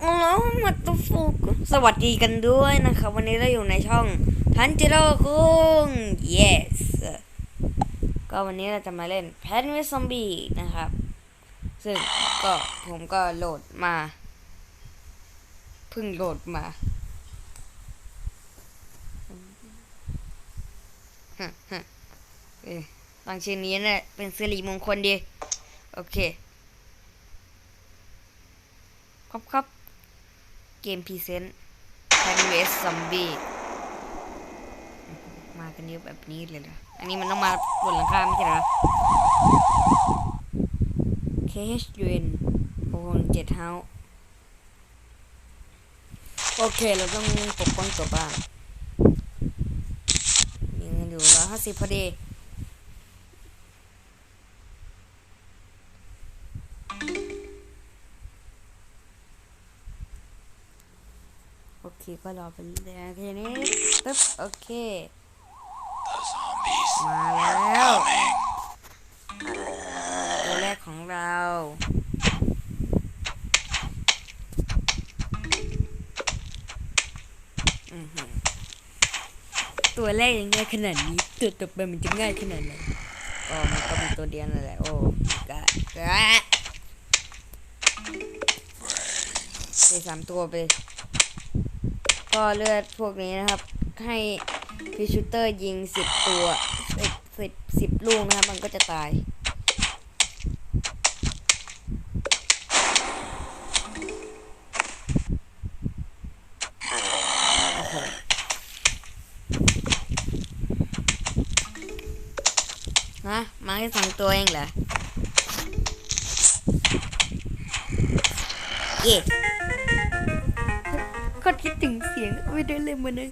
แล้วมาตุฟุกสวัสดีกันด้วยนะครับวันนี้เราอยู่ในช่องทันจิโร่คุง yes ก็วันนี้เราจะมาเล่นแพนวิซอมบี้นะครับ ซึ่งก็ผมก็โหลดมาเพิ่งโหลดมาฮะฮะเอ้ยตั้งชื่อนี้เนี่ยเป็นสิริมงคลดี โอเค ครับครับ มพรีเซนต์แพนเวสซอมบี้มากันเยอะแบบนี้เลยเหรออันนี้มันต้องมาบนหลังคาไม่ใช่หรอ KHUN โอ้โหเจ็ดเฮาโอเค เราต้องปกป้องตัวบ้านมีเงินอยู่ร้อยห้าสิบพอดี ก็รอไปเรื่อยๆทีนี้ปึ๊บโอเค The zombies มาแล้ว coming. ตัวแรกของเราอื้อหือตัวแรกยังง่ายขนาดนี้ตัวต่อไปมันจะง่ายขนาดไหนก็มันก็มีตัวเดียวนั่นแหละโอ้กะกะไปสามตัวไป ก็เลือดพวกนี้นะครับ ให้พิชูเตอร์ยิงสิบตัวสิบสิบลูกนะครับ มันก็จะตายฮะมาแค่สองตัวเองเหรอเย่ก็ คิดถึงเสียงไม่ได้เลยมันเลย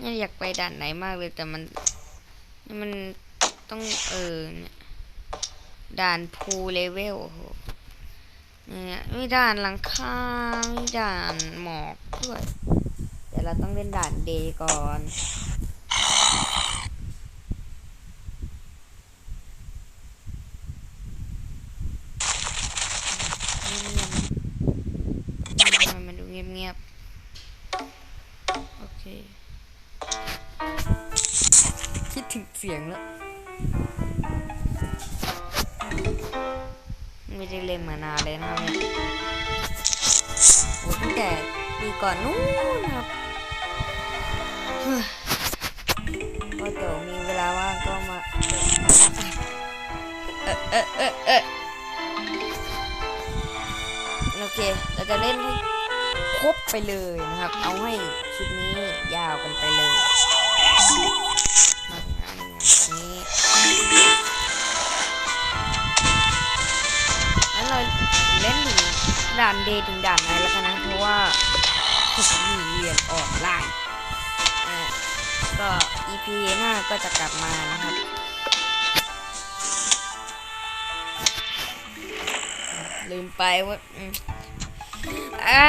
เนี่ยอยากไปด่านไหนมากเลยแต่มันมันต้องเออเนี่ยด่านพูเลเวลโอ้โหเนี่ยมีด่านหลังคามีด่านหมอกด้วย เดี๋ยวเราต้องเล่นด่านเดย์ก่อน มานานเลยโอ้ตั้งแต่ปีก่อนนู้นนะครับเฮ้ยก็เดี๋ยวมีเวลาว่างก็มาเออเออเออเออโอเค เราจะเล่นให้ครบไปเลยนะครับ เอาให้คลิปนี้ยาวกันไปเลยมากงานอย่างนี้ ด่านเดย์ถึงด่านไหนแล้วกันนะเพราะว่าผมมีเรียนออนไลน์อ่าก็ EP หน้าก็จะกลับมานะครับลืมไปว่าอะ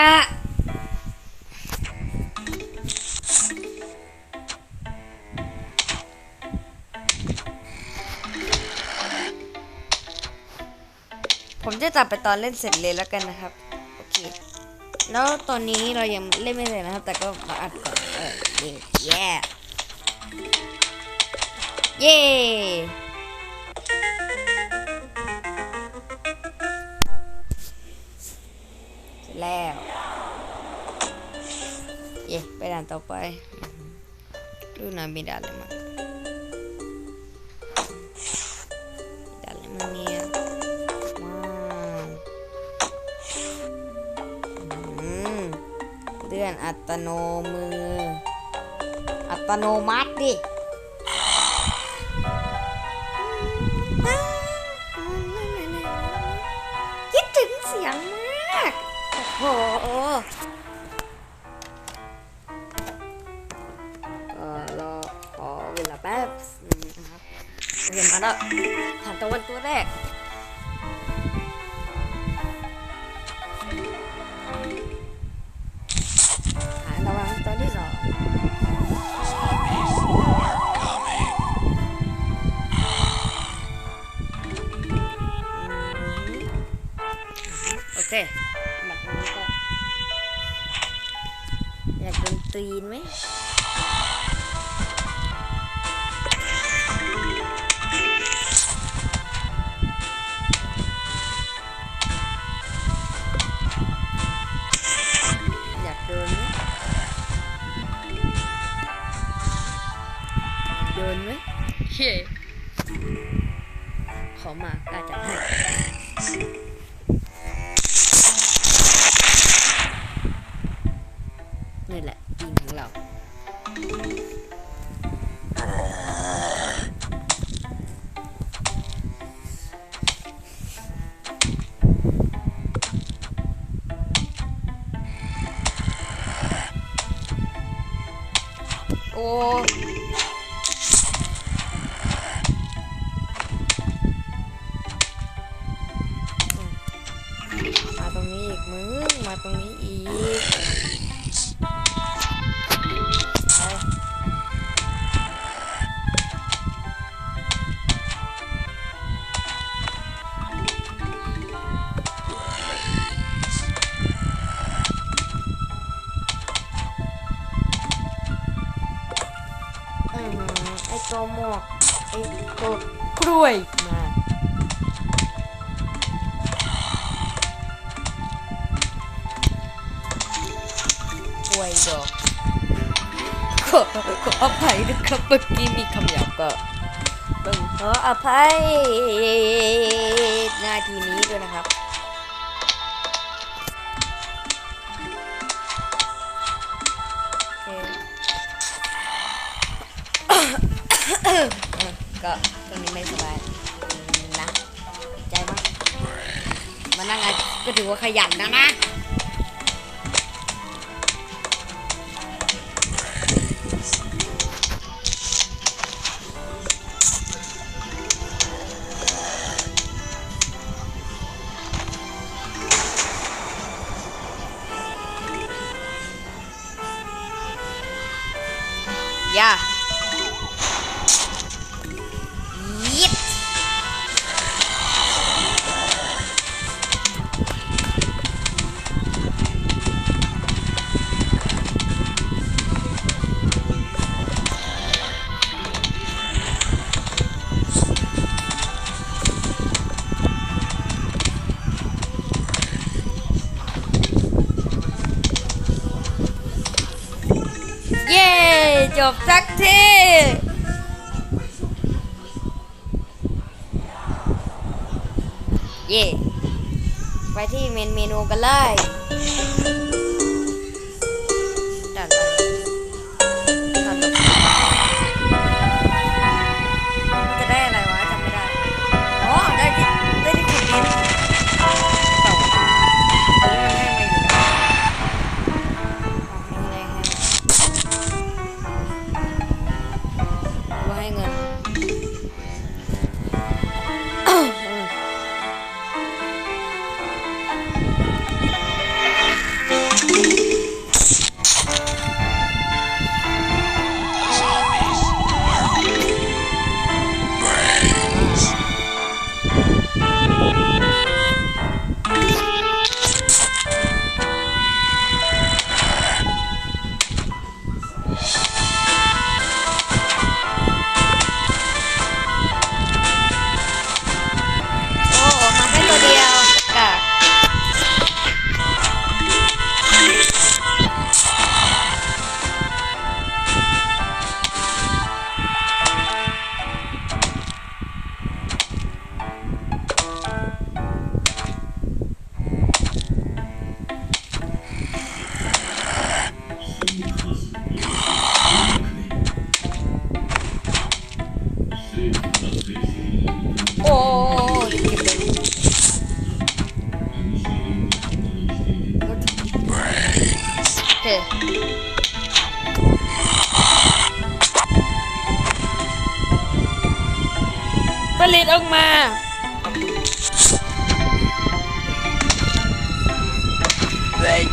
ผมจะจับไปตอนเล่นเสร็จเลยแล้วกันนะครับ โอเค แล้วตอนนี้เรายังเล่นไม่เสร็จนะครับ แต่ก็มาอัดก่อน เออเย่เย่เย่เสร็จแล้ว เย่ไปด่านต่อไปดูหน่อยมีด่านอะไรมั้ง อัตโนมือ อัตโนมัติดิคิดถึงเสียงมาก โอ้โหรอขอเวลาแป๊บนะครับเห็นมาแล้วถามตะวันตัวแรก ยีนไหม นี่แหละทีมของเราโอ้มาตรงนี้อีกมึง มาตรงนี้อีก ไอตัวหมวกไอตัวกล้วยมากล้วยดอกขอขออภัยนะครับเมื่อกี้มีคำหยาบก็ต้องขออภัยหน้าทีนี้ด้วยนะครับ ก็ตรงนี้ไม่สบายนะ ใจมากมานั่งงานก็ถือว่าขยันนะนะ จบสักทีเย่ไปที่เมนเมนูกันเลย ưng mà. Wait.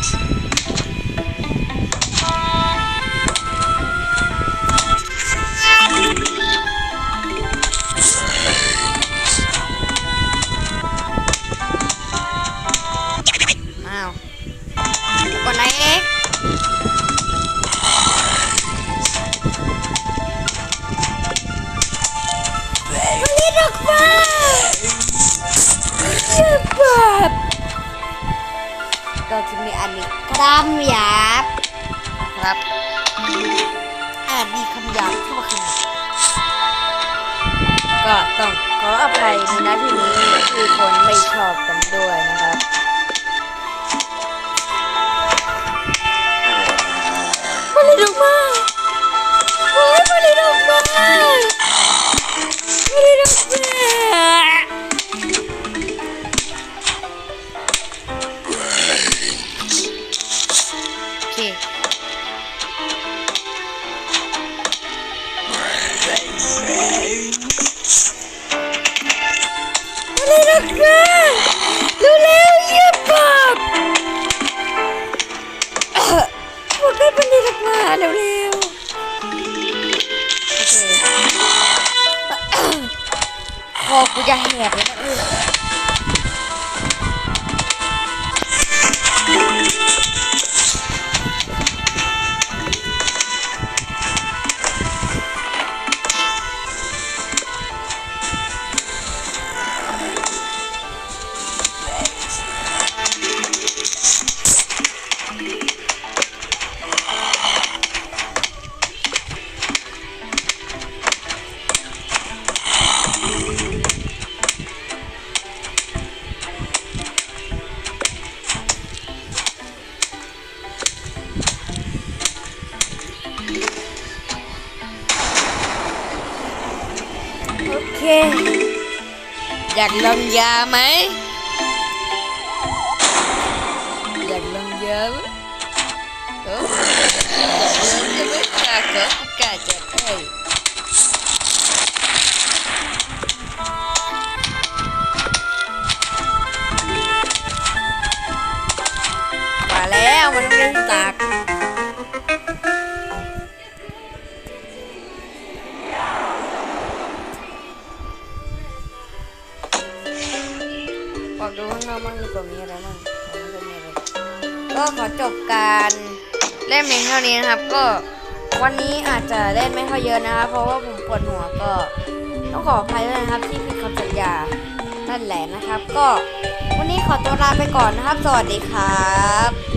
Nào. Còn này อันนี้คำหยาบครับอ่านมีคำหยาบทั่วขนาดก็ต้องขออภัยในหน้าที่นี้ที่คนไม่ชอบกันด้วยนะครับ อยากลองยาไหมอยากลองยาไหม ออกดูข้างนอกบ้างดีกว่ามีอะไรบ้างไม่ค่อยมีอะไรก็ขอจบการเล่นเพลงเท่านี้นะครับ ก็วันนี้อาจจะเล่นไม่ค่อยเยอะนะครับ เพราะว่าผมปวดหัวก็ต้องขออภัยด้วยนะครับ ที่ผิดคำสัญญานั่นแหละนะครับ ก็วันนี้ขอตัวลาไปก่อนนะครับ สวัสดีครับ